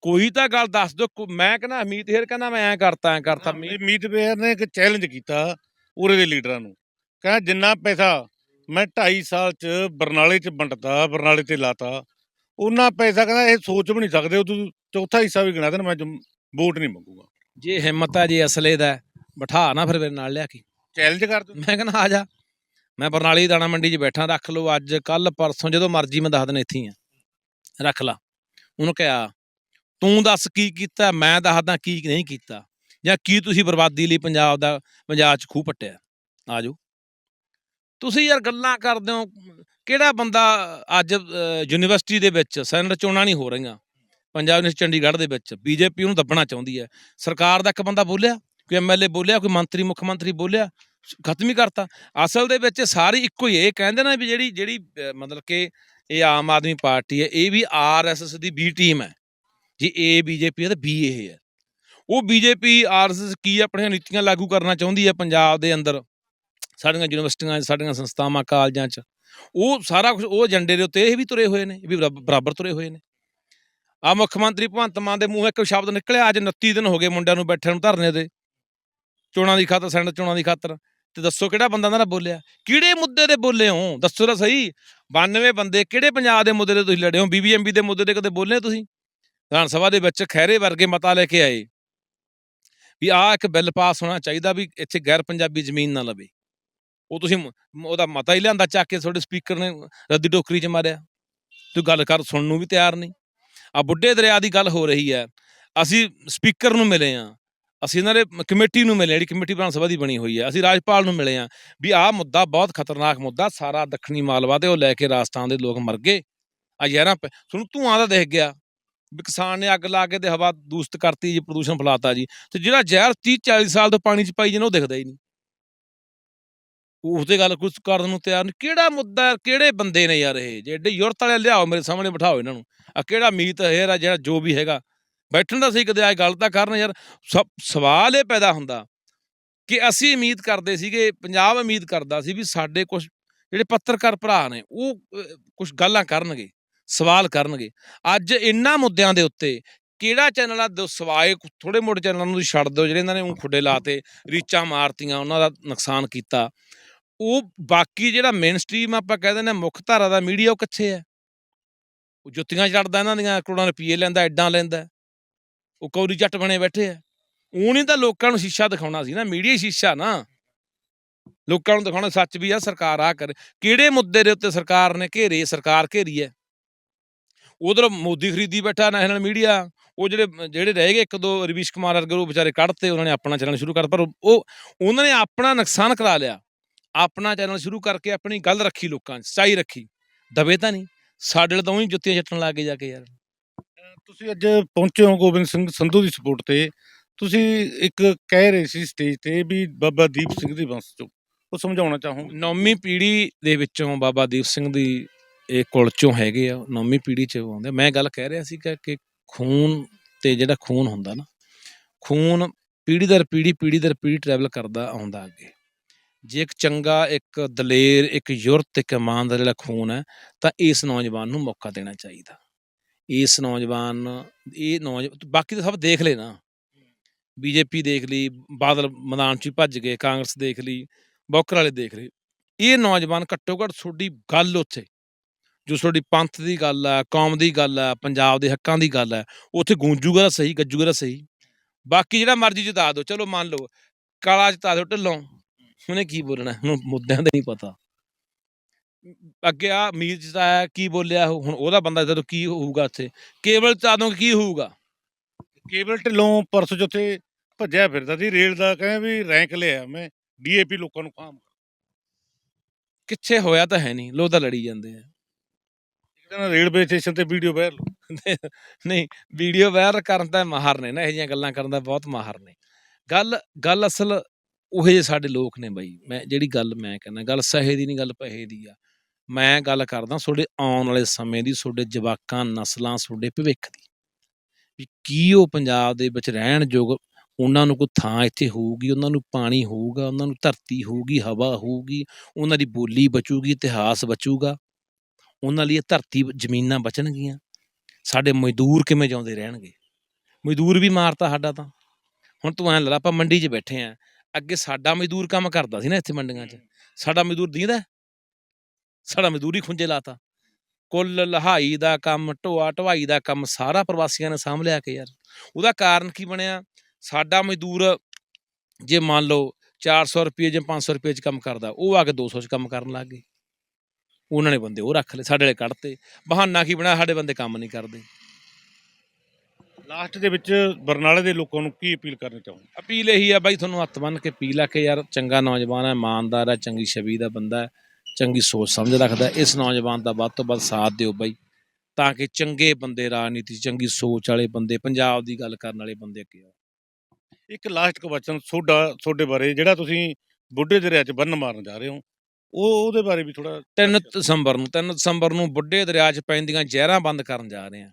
ਕੋਈ ਤਾਂ ਗੱਲ ਦੱਸ ਦਿਓ ਮੈਂ ਕਹਿੰਦਾ ਅਮੀਤ ਹੇਰ ਕਹਿੰਦਾ ਮੈਂ ਐਂ ਕਰਤਾ ਐਂ ਕਰਤਾ। ਮੀ- ਮੀਤ ਨੇ ਇੱਕ ਚੈਲੰਜ ਕੀਤਾ ਉਰੇ ਦੇ ਲੀਡਰਾਂ ਨੂੰ। ਕਹਿੰਦਾ ਜਿੰਨਾ ਪੈਸਾ ਮੈਂ 2.5 ਸਾਲ ਚ ਬਰਨਾਲੇ ਚ ਵੰਡਤਾ ਬਰਨਾਲੇ ਤੇ ਲਾਤਾ। ਉਹਨਾਂ ਪੈਸਾ ਕਹਿੰਦਾ ਇਹ ਸੋਚ ਵੀ ਨਹੀਂ ਸਕਦੇ ਉਹ ਤੂੰ ਚੌਥਾ ਹਿੱਸਾ ਵੀ ਗਿਣਾ ਦੇਣ ਮੈਂ ਜਮ- ਵੋਟ ਨਹੀਂ ਮੰਗੂਗਾ। ਜੇ ਹਿੰਮਤ ਹੈ ਜੇ ਅਸਲੇ ਦਾ ਹੈ, ਬਿਠਾ ਨਾ ਫਿਰ ਮੇਰੇ ਨਾਲ ਲਿਆ ਕੇ। ਚੈਲੰਜ ਕਰ ਦੂੰ ਮੈਂ ਕਹਿੰਦਾ ਆ ਜਾ। ਮੈਂ ਬਰਨਾਲੀ ਦਾਣਾ ਮੰਡੀ 'ਚ ਬੈਠਾ ਰੱਖ ਲਓ ਅੱਜ ਕੱਲ ਪਰਸੋਂ ਜਦੋਂ ਮਰਜ਼ੀ ਮੈਂ ਦੱਸ ਦਿਨ ਇੱਥੇ ਹੀ ਆ। ਰੱਖ ਲਾ। ਉਹਨੂੰ ਕਿਹਾ ਤੂੰ ਦੱਸ ਕੀ ਕੀਤਾ ਮੈਂ ਦੱਸਦਾ ਕੀ ਨਹੀਂ ਕੀਤਾ। ਜਾਂ ਕੀ ਤੁਸੀਂ ਬਰਬਾਦੀ ਲਈ ਪੰਜਾਬ ਦਾ ਪੰਜਾਬ 'ਚ ਖੂਹ ਪੱਟਿਆ? ਆ ਜਾਓ। ਤੁਸੀਂ ਯਾਰ ਗੱਲਾਂ ਕਰਦੇ ਹੋ, ਕਿਹੜਾ ਬੰਦਾ ਅੱਜ ਯੂਨੀਵਰਸਿਟੀ ਦੇ ਵਿੱਚ ਸੈਨੇਟ ਚੋਣਾਂ ਨਹੀਂ ਹੋ ਰਹੀਆਂ, ਪੰਜਾਬ ਯੂਨੀਵਰਸਿਟੀ ਚੰਡੀਗੜ੍ਹ ਦੇ ਵਿੱਚ, ਬੀਜੇਪੀ ਉਹਨੂੰ ਦੱਬਣਾ ਚਾਹੁੰਦੀ ਹੈ, ਸਰਕਾਰ ਦਾ ਇੱਕ ਬੰਦਾ ਬੋਲਿਆ, ਕੋਈ ਐਮਐਲਏ ਬੋਲਿਆ, ਕੋਈ ਮੰਤਰੀ, ਮੁੱਖ ਮੰਤਰੀ ਬੋਲਿਆ, ਖਤਮ ਹੀ ਕਰਤਾ। ਅਸਲ ਦੇ ਵਿੱਚ ਸਾਰੀ ਇੱਕੋ ਹੀ ਇਹ ਕਹਿੰਦੇ ਨੇ ਵੀ ਜਿਹੜੀ ਜਿਹੜੀ ਮਤਲਬ ਕਿ ਇਹ ਆਮ ਆਦਮੀ ਪਾਰਟੀ ਹੈ, ਇਹ ਵੀ ਆਰਐਸਐਸ ਦੀ ਬੀ ਟੀਮ ਹੈ, ਜੀ ਏ ਬੀਜੇਪੀ ਹੈ ਤੇ ਬੀ ਇਹ ਹੈ। ਉਹ ਬੀਜੇਪੀ ਆਰਐਸਐਸ ਕੀ ਆਪਣੀਆਂ ਨੀਤੀਆਂ ਲਾਗੂ ਕਰਨਾ ਚਾਹੁੰਦੀ ਹੈ ਪੰਜਾਬ ਦੇ ਅੰਦਰ? ਸਾਡੀਆਂ ਯੂਨੀਵਰਸਿਟੀਆਂ 'ਚ ਸਾਡੀਆਂ ਸੰਸਥਾਵਾਂ, ਕਾਲਜਾਂ 'ਚ। ਉਹ ਸਾਰਾ ਕੁਝ ਉਹ ਏਜੰਡੇ ਦੇ ਉੱਤੇ ਇਹ ਵੀ ਤੁਰੇ ਹੋਏ ਨੇ, ਇਹ ਵੀ ਬਰਾਬ- ਬਰਾਬਰ ਤੁਰੇ ਹੋਏ ਨੇ। ਆ ਮੁੱਖ ਮੰਤਰੀ ਭਗਵੰਤ ਮਾਨ ਦੇ ਮੂੰਹ ਇੱਕ ਸ਼ਬਦ ਨਿਕਲਿਆ, ਅੱਜ 29 ਦਿਨ ਹੋ ਗਏ ਮੁੰਡਿਆਂ ਨੂੰ ਬੈਠੇ ਨੂੰ ਧਰਨੇ ਤੇ। ਚੋਣਾਂ ਦੀ ਖਾਤਰ ਸੈਨੇਟ ਚੋਣਾਂ ਦੀ ਖਾਤਰ। ਤੇ ਦੱਸੋ ਕਿਹੜਾ ਬੰਦਾ ਉਹਨਾਂ ਦਾ ਬੋਲਿਆ? ਕਿਹੜੇ ਮੁੱਦੇ ਤੇ ਬੋਲੇ ਹੋ? ਦੱਸੋ ਤਾਂ ਸਹੀ। 92 ਬੰਦੇ ਕਿਹੜੇ ਪੰਜਾਬ ਦੇ ਮੁੱਦੇ ਤੇ ਤੁਸੀਂ ਲੜੇ ਹੋ? ਬੀਬੀਐਮਬੀ ਦੇ ਮੁੱਦੇ ਤੇ ਕਦੇ ਬੋਲੇ ਤੁਸੀਂ? ਵਿਧਾਨ ਸਭਾ ਦੇ ਵਿੱਚ ਖੈਰੇ ਵਰਗੇ ਮਤਾ ਲੈ ਕੇ ਆਏ। ਵੀ ਆਹ ਇੱਕ ਬਿੱਲ ਪਾਸ ਹੋਣਾ ਚਾਹੀਦਾ ਵੀ ਇੱਥੇ ਗੈਰ ਪੰਜਾਬੀ ਜ਼ਮੀਨ ਨਾ ਲਵੇ। ਉਹ ਤੁਸੀਂ ਉਹਦਾ ਮਤਾ ਹੀ ਲਿਆਂਦਾ ਚੱਕ ਕੇ ਤੁਹਾਡੇ ਸਪੀਕਰ ਨੇ, ਰੱਦੀ ਟੋਕਰੀ 'ਚ ਮਾਰਿਆ। ਤੂੰ ਗੱਲ ਕਰ, ਸੁਣਨ ਨੂੰ ਵੀ ਤਿਆਰ ਨਹੀਂ। ਆ ਬੁੱਢੇ ਦਰਿਆ ਦੀ ਗੱਲ ਹੋ ਰਹੀ ਹੈ। ਅਸੀਂ ਸਪੀਕਰ ਨੂੰ ਮਿਲੇ ਆ ਅਸੀਂ ਇਹਨਾਂ ਦੇ ਕਮੇਟੀ ਨੂੰ ਮਿਲੇ ਜਿਹੜੀ ਕਮੇਟੀ ਵਿਧਾਨ ਸਭਾ ਦੀ ਬਣੀ ਹੋਈ ਹੈ। ਅਸੀਂ ਰਾਜਪਾਲ ਨੂੰ ਮਿਲੇ ਆ ਵੀ ਆਹ ਮੁੱਦਾ ਬਹੁਤ ਖਤਰਨਾਕ ਮੁੱਦਾ, ਸਾਰਾ ਦੱਖਣੀ ਮਾਲਵਾ ਤੇ ਉਹ ਲੈ ਕੇ ਰਾਜਸਥਾਨ ਦੇ ਲੋਕ ਮਰ ਗਏ। ਆ ਯਾਰਾਂ ਪ- ਤੁਹਾਨੂੰ ਧੂਆਂ ਦਾ ਦੇਖ ਗਿਆ। ਵੀ ਕਿਸਾਨ ਨੇ ਅੱਗ ਲਾ ਕੇ ਤੇ ਹਵਾ ਦੂਸ਼ਿਤ ਕਰਤੀ ਜੀ, ਪ੍ਰਦੂਸ਼ਣ ਫੈਲਾਤਾ ਜੀ। ਤੇ ਜਿਹੜਾ ਜ਼ਹਿਰ 30 40 ਸਾਲ ਤੋਂ ਪਾਣੀ 'ਚ ਪਾਈ ਜਾਂਦਾ, ਉਹ ਦਿਖਦਾ ਹੀ ਨਹੀਂ। ਉਸ ਤੇ ਗੱਲ ਕੁਝ ਕਰਨ ਨੂੰ ਤਿਆਰ ਨਹੀਂ ਕਿਹੜਾ ਮੁੱਦਾ ਯਾਰ, ਕਿਹੜੇ ਬੰਦੇ ਨੇ ਯਾਰ ਇਹ? ਜਿਹੜੇ ਯੂਰਤ ਵਾਲੇ ਲਿਆਓ ਮੇਰੇ ਸਾਹਮਣੇ, ਬਿਠਾਓ ਇਹਨਾਂ ਨੂੰ। ਆ ਕਿਹੜਾ ਮੀਤ ਹੇਰ ਆ ਜਿਹੜਾ ਜੋ ਵੀ ਹੈਗਾ। ਬੈਠਣ ਦਾ ਸਹੀ ਕਦੇ ਆ ਗੱਲ ਤਾਂ ਕਰਨ ਯਾਰ, ਸਭ ਸਵਾਲ ਇਹ ਪੈਦਾ ਹੁੰਦਾ ਕਿ ਅਸੀਂ ਉਮੀਦ ਕਰਦੇ ਸੀਗੇ, ਪੰਜਾਬ ਉਮੀਦ ਕਰਦਾ ਸੀ ਵੀ ਸਾਡੇ ਕੁਝ ਜਿਹੜੇ ਪੱਤਰਕਾਰ ਭਰਾ ਨੇ, ਉਹ ਕੁਝ ਗੱਲਾਂ ਕਰਨਗੇ, ਸਵਾਲ ਕਰਨਗੇ। ਅੱਜ ਇਹਨਾਂ ਮੁੱਦਿਆਂ ਦੇ ਉੱਤੇ ਕਿਹੜਾ ਚੈਨਲ ਆ, ਦੋ ਸਵਾਏ ਥੋੜੇ ਮੋਟੇ ਚੈਨਲਾਂ ਨੂੰ ਤੁਸੀਂ ਛੱਡ ਦਿਓ, ਜਿਹੜੇ ਇਹਨਾਂ ਨੇ ਉਹ ਖੁੱਡੇ ਲਾਤੇ ਰੀਚਾਂ ਮਾਰਤੀਆਂ, ਉਹਨਾਂ ਦਾ ਨੁਕਸਾਨ ਕੀਤਾ। ਉਹ ਬਾਕੀ ਜਿਹੜਾ ਮੇਨ ਸਟ੍ਰੀਮ ਆਪਾਂ ਕਹਿੰਦੇ ਨੇ ਮੁੱਖ ਧਾਰਾ ਦਾ ਮੀਡੀਆ ਉਹ ਕਿੱਥੇ ਹੈ? ਉਹ ਜੁੱਤੀਆਂ ਚੜਦਾ ਇਹਨਾਂ ਦੀਆਂ, ਕਰੋੜਾਂ ਰੁਪਏ ਲੈਂਦਾ, ਐਡਾਂ ਲੈਂਦਾ, ਉਹ ਕੌਰੀ ਜੱਟ ਬਣੇ ਬੈਠੇ ਆ। ਉਹ ਨਹੀਂ ਤਾਂ ਲੋਕਾਂ ਨੂੰ ਸ਼ੀਸ਼ਾ ਦਿਖਾਉਣਾ ਸੀ ਨਾ ਮੀਡੀਆ ਹੀ ਸ਼ੀਸ਼ਾ ਨਾ। ਲੋਕਾਂ ਨੂੰ ਦਿਖਾਉਣਾ, ਸੱਚ ਵੀ ਆ, ਸਰਕਾਰ ਆ ਕਰੇ। ਕਿਹੜੇ ਮੁੱਦੇ ਦੇ ਉੱਤੇ ਸਰਕਾਰ ਨੇ ਘੇਰੇ, ਸਰਕਾਰ ਘੇਰੀ ਹੈ? ਉਧਰ ਮੋਦੀ ਖਰੀਦੀ ਬੈਠਾ ਨੈਸ਼ਨਲ ਮੀਡੀਆ ਉਹ ਜਿਹੜੇ ਜਿਹੜੇ ਰਹਿ ਗਏ, ਇੱਕ ਦੋ ਰਵੀਸ਼ ਕੁਮਾਰ ਵਰਗੇ, ਉਹ ਵਿਚਾਰੇ ਕੱਢਤੇ, ਉਹਨਾਂ ਨੇ ਆਪਣਾ ਚੈਨਲ ਸ਼ੁਰੂ ਕਰ ਪਰ ਉਹ, ਉਹਨਾਂ ਨੇ ਆਪਣਾ ਨੁਕਸਾਨ ਕਰਾ ਲਿਆ। ਆਪਣਾ ਚੈਨਲ ਸ਼ੁਰੂ ਕਰਕੇ ਆਪਣੀ ਗੱਲ ਰੱਖੀ ਲੋਕਾਂ 'ਚ ਸੱਚਾਈ ਰੱਖੀ। ਦਬੇ ਤਾਂ ਨਹੀਂ ਸਾਡੇ ਲਈ ਤਾਂ ਉਹੀ ਜੁੱਤੀਆਂ ਛੱਟਣ ਲੱਗ ਗਏ ਜਾ ਕੇ ਯਾਰ। ਤੁਸੀਂ ਅੱਜ ਪਹੁੰਚੇ ਹੋ ਗੋਬਿੰਦ ਸਿੰਘ ਸੰਧੂ ਦੀ ਸਪੋਰਟ ਤੇ। ਤੁਸੀਂ ਇੱਕ ਕਹਿ ਰਹੇ ਸੀ ਸਟੇਜ ਤੇ ਵੀ ਬਾਬਾ ਦੀਪ ਸਿੰਘ ਦੀ ਵੰਸ਼ ਚੋਂ। ਉਹ ਸਮਝਾਉਣਾ ਚਾਹੋਗੇ? ਨੌਵੀਂ ਪੀੜ੍ਹੀ ਦੇ ਵਿੱਚੋਂ ਬਾਬਾ ਦੀਪ ਸਿੰਘ ਦੀ ਇਹ ਕੁਲ ਚੋਂ ਹੈਗੇ ਆ ਨੌਵੀਂ ਪੀੜ੍ਹੀ ਚ ਆਉਂਦੇ ਮੈਂ ਗੱਲ ਕਹਿ ਰਿਹਾ ਸੀ ਕਿ ਕਿ ਖੂਨ ਤੇ ਜਿਹੜਾ ਖੂਨ ਹੁੰਦਾ ਨਾ ਖੂਨ ਪੀੜ੍ਹੀ ਦਰ ਪੀੜ੍ਹੀ ਪੀੜ੍ਹੀ ਦਰ ਪੀੜ੍ਹੀ ਟਰੈਵਲ ਕਰਦਾ ਆਉਂਦਾ ਅੱਗੇ। ਜੇ ਇੱਕ ਚੰਗਾ, ਇੱਕ ਦਲੇਰ, ਇੱਕ ਯੁਰਤ, ਇੱਕ ਇਮਾਨਦਾਰ ਵਾਲਾ ਖੂਨ ਹੈ, ਤਾਂ ਇਸ ਨੌਜਵਾਨ ਨੂੰ ਮੌਕਾ ਦੇਣਾ ਚਾਹੀਦਾ। ਇਸ ਨੌਜਵਾਨ, ਇਹ ਨੌਜਵਾਨ ਬਾਕੀ ਤਾਂ ਸਭ ਦੇਖ ਲੈ ਨਾ। ਬੀਜੇਪੀ ਦੇਖ ਲਈ, ਬਾਦਲ ਮੈਦਾਨ 'ਚ ਹੀ ਭੱਜ ਗਏ, ਕਾਂਗਰਸ ਦੇਖ ਲਈ, ਬੌਕਰ ਵਾਲੇ ਦੇਖ ਲਈ ਇਹ ਨੌਜਵਾਨ ਘੱਟੋ ਘੱਟ ਤੁਹਾਡੀ ਗੱਲ ਉੱਥੇ, ਜੋ ਤੁਹਾਡੀ ਪੰਥ ਦੀ ਗੱਲ ਹੈ, ਕੌਮ ਦੀ ਗੱਲ ਹੈ, ਪੰਜਾਬ ਦੇ ਹੱਕਾਂ ਦੀ ਗੱਲ ਹੈ, ਉੱਥੇ ਗੂੰਜੂਗਾ ਤਾਂ ਸਹੀ ਗੱਜੂਗਾ ਤਾਂ ਸਹੀ। ਬਾਕੀ ਜਿਹੜਾ ਮਰਜ਼ੀ ਜਿਤਾ ਦਿਓ, ਚਲੋ ਮੰਨ ਲਓ, ਕਾਲਾ ਜਿਤਾ ਦਿਓ, ਢਿੱਲੋਂ। ਉਹਨੇ ਕੀ ਬੋਲਣਾ? ਉਹਨੂੰ ਮੁੱਦਿਆਂ ਦਾ ਨਹੀਂ ਪਤਾ। ਅੱਗੇ ਆ ਮੀਰ ਜਿਤਾਇਆ ਕੀ ਬੋਲਿਆ? ਹੁਣ ਉਹਦਾ ਬੰਦਾ ਜਦੋਂ ਕੀ ਹੋਊਗਾ ਉੱਥੇ ਕੇਵਲ ਜਿਤਾ ਦੋ ਕੀ ਹੋਊਗਾ? ਕੇਬਲ ਢਿੱਲੋਂ ਪਰਸੋਂ ਜਿੱਥੇ ਭੱਜਿਆ ਫਿਰਦਾ ਸੀ ਰੇਲ ਦਾ ਕਹਿੰਦਾ ਵੀ ਰੈਂਕ ਲਿਆ ਮੈਂ ਡੀਏਪੀ ਲੋਕਾਂ ਨੂੰ ਖਾਮ ਕਿੱਥੇ ਹੋਇਆ ਤਾਂ ਹੈ ਨਹੀਂ ਲੋਕ ਤਾਂ ਲੜੀ ਜਾਂਦੇ ਆ। ਦਿਨ ਰੇਲਵੇ ਸਟੇਸ਼ਨ ਤੇ ਵੀਡੀਓ ਵਾਇਰਲ ਨਹੀਂ ਵੀਡੀਓ ਵਾਇਰਲ ਕਰਨ ਦਾ ਮਾਹਰ ਨੇ ਨਾ ਇਹ ਜਿਹੀਆਂ ਗੱਲਾਂ ਕਰਨ ਦਾ ਬਹੁਤ ਮਾਹਰ ਨੇ। ਗੱਲ ਗੱਲ ਅਸਲ ਉਹ ਜਿਹੇ ਸਾਡੇ ਲੋਕ ਨੇ ਬਾਈ। ਮੈਂ ਜਿਹੜੀ ਗੱਲ ਮੈਂ ਕਹਿੰਦਾ ਗੱਲ ਸਹੇ ਦੀ ਨਹੀਂ ਗੱਲ ਪਹੇ ਦੀ ਆ। ਮੈਂ ਗੱਲ ਕਰਦਾ ਤੁਹਾਡੇ ਆਉਣ ਵਾਲੇ ਸਮੇਂ ਦੀ ਤੁਹਾਡੇ ਜਵਾਕਾਂ ਨਸਲਾਂ ਤੁਹਾਡੇ ਭਵਿੱਖ ਦੀ। ਵੀ ਕੀ ਉਹ ਪੰਜਾਬ ਦੇ ਵਿੱਚ ਰਹਿਣ ਯੋਗ ਉਹਨਾਂ ਨੂੰ ਕੋਈ ਥਾਂ ਇੱਥੇ ਹੋਊਗੀ ਉਹਨਾਂ ਨੂੰ ਪਾਣੀ ਹੋਊਗਾ ਉਹਨਾਂ ਨੂੰ ਧਰਤੀ ਹੋਊਗੀ ਹਵਾ ਹੋਊਗੀ ਉਹਨਾਂ ਦੀ ਬੋਲੀ ਬਚੂਗੀ ਇਤਿਹਾਸ ਬਚੂਗਾ ਉਹਨਾਂ ਲਈ ਇਹ ਧਰਤੀ ਜ਼ਮੀਨਾਂ ਬਚਣਗੀਆਂ। ਸਾਡੇ ਮਜ਼ਦੂਰ ਕਿਵੇਂ ਜਿਉਂਦੇ ਰਹਿਣਗੇ? ਮਜ਼ਦੂਰ ਵੀ ਮਾਰਤਾ ਸਾਡਾ ਤਾਂ। ਹੁਣ ਤੂੰ ਐਂ ਲਾ ਲਾ, ਆਪਾਂ ਮੰਡੀ 'ਚ ਬੈਠੇ ਆਂ। ਅੱਗੇ ਸਾਡਾ ਮਜ਼ਦੂਰ ਕੰਮ ਕਰਦਾ ਸੀ ਨਾ ਇੱਥੇ ਮੰਡੀਆਂ 'ਚ। ਸਾਡਾ ਮਜ਼ਦੂਰ ਦੀਂਦਾ। ਸਾਡਾ ਮਜ਼ਦੂਰੀ ਖੁੰਝੇ ਲਾਤਾ। ਕੁੱਲ ਲਹਾਈ ਦਾ ਕੰਮ ਢੋਆ ਢਵਾਈ ਦਾ ਕੰਮ ਸਾਰਾ ਪ੍ਰਵਾਸੀਆਂ ਨੇ ਸਾਂਭ ਲਿਆ ਕੇ ਯਾਰ। ਉਹਦਾ ਕਾਰਨ ਕੀ ਬਣਿਆ? ਸਾਡਾ ਮਜ਼ਦੂਰ ਜੇ ਮੰਨ ਲਓ 400 ਰੁਪਏ ਜਾਂ 500 ਰੁਪਏ 'ਚ ਕੰਮ ਕਰਦਾ ਉਹ ਆ ਕੇ 200 'ਚ ਕੰਮ ਕਰਨ ਲੱਗ ਗਏ ਉਹਨਾਂ ਨੇ ਬੰਦੇ ਉਹ ਰੱਖ ਲਏ ਸਾਡੇ ਵਾਲੇ ਕੱਢਤੇ। ਬਹਾਨਾ ਕੀ ਬਣਾ ਸਾਡੇ ਬੰਦੇ ਕੰਮ ਨਹੀਂ ਕਰਦੇ। ਲਾਸਟ ਦੇ ਵਿੱਚ ਬਰਨਾਲੇ ਦੇ ਲੋਕਾਂ ਨੂੰ ਕੀ ਅਪੀਲ ਕਰਨੀ ਚਾਹੋਗੇ ਅਪੀਲ ਇਹੀ ਆ ਬਾਈ ਤੁਹਾਨੂੰ ਹੱਥ ਬੰਨ ਕੇ ਅਪੀਲ ਆ ਕਿ ਯਾਰ ਚੰਗਾ ਨੌਜਵਾਨ ਹੈ ਇਮਾਨਦਾਰ ਹੈ ਚੰਗੀ ਛਵੀ ਦਾ ਬੰਦਾ ਹੈ ਚੰਗੀ ਸੋਚ ਸਮਝ ਰੱਖਦਾ। ਇਸ ਨੌਜਵਾਨ ਦਾ ਵੱਧ ਤੋਂ ਵੱਧ ਸਾਥ ਦਿਓ ਬਾਈ ਤਾਂ ਕਿ ਚੰਗੇ ਬੰਦੇ ਰਾਜਨੀਤੀ ਚੰਗੀ ਸੋਚ ਵਾਲੇ ਬੰਦੇ ਪੰਜਾਬ ਦੀ ਗੱਲ ਕਰਨ ਵਾਲੇ ਬੰਦੇ ਅੱਗੇ ਆਉਣ ਇੱਕ ਲਾਸਟ ਕੁਐਸਚਨ ਤੁਹਾਡਾ ਤੁਹਾਡੇ ਬਾਰੇ ਜਿਹੜਾ ਤੁਸੀਂ ਬੁੱਢੇ ਦਰਿਆ 'ਚ ਬੰਨ ਮਾਰਨ ਜਾ ਰਹੇ ਹੋ ਉਹ ਉਹਦੇ ਬਾਰੇ ਵੀ ਥੋੜਾ 3 ਦਸੰਬਰ ਨੂੰ 3 ਦਸੰਬਰ ਨੂੰ ਬੁੱਢੇ ਦਰਿਆ 'ਚ ਪੈਂਦੀਆਂ ਜ਼ਹਿਰਾਂ ਬੰਦ ਕਰਨ ਜਾ ਰਹੇ ਆ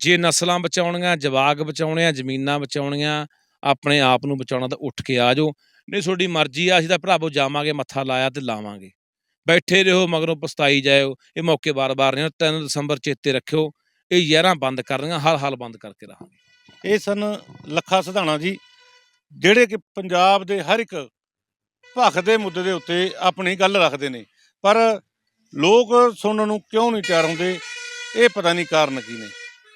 ਜੇ ਨਸਲਾਂ ਬਚਾਉਣੀਆਂ ਜਵਾਗ ਬਚਾਉਣੇ ਆ, ਜ਼ਮੀਨਾਂ ਬਚਾਉਣੀਆਂ, ਆਪਣੇ ਆਪ ਨੂੰ ਬਚਾਉਣਾ ਤਾਂ ਉੱਠ ਕੇ ਆ ਜਾਓ। ਨਹੀਂ, ਤੁਹਾਡੀ ਮਰਜ਼ੀ ਆ, ਅਸੀਂ ਤਾਂ ਭਰਾਵੋ ਜਾਵਾਂਗੇ, ਮੱਥਾ ਲਾਇਆ ਤੇ ਲਾਵਾਂਗੇ। ਬੈਠੇ ਰਹੋ, ਮਗਰੋਂ ਪਛਤਾਈ ਜਾਇਓ, ਇਹ ਮੌਕੇ ਬਾਰ-ਬਾਰ ਨਹੀਂ 3 ਦਸੰਬਰ ਚੇਤੇ ਰੱਖਿਓ, ਇਹ ਜ਼ਹਿਰਾਂ ਬੰਦ ਕਰਨੀਆਂ, ਹਰ ਹਾਲ ਬੰਦ ਕਰਕੇ ਰਹਾਂਗੇ ਇਹ ਸਨ ਲੱਖਾ ਸਿਧਾਣਾ ਜੀ, ਜਿਹੜੇ ਕਿ ਪੰਜਾਬ ਦੇ ਹਰ ਇੱਕ ਭੱਖ ਦੇ ਮੁੱਦੇ ਦੇ ਉੱਤੇ ਆਪਣੀ ਗੱਲ ਰੱਖਦੇ ਨੇ, ਪਰ ਲੋਕ ਸੁਣਨ ਨੂੰ ਕਿਉਂ ਨਹੀਂ ਤਿਆਰ ਹੁੰਦੇ, ਇਹ ਪਤਾ ਨਹੀਂ ਕਾਰਨ ਕੀ ਨੇ।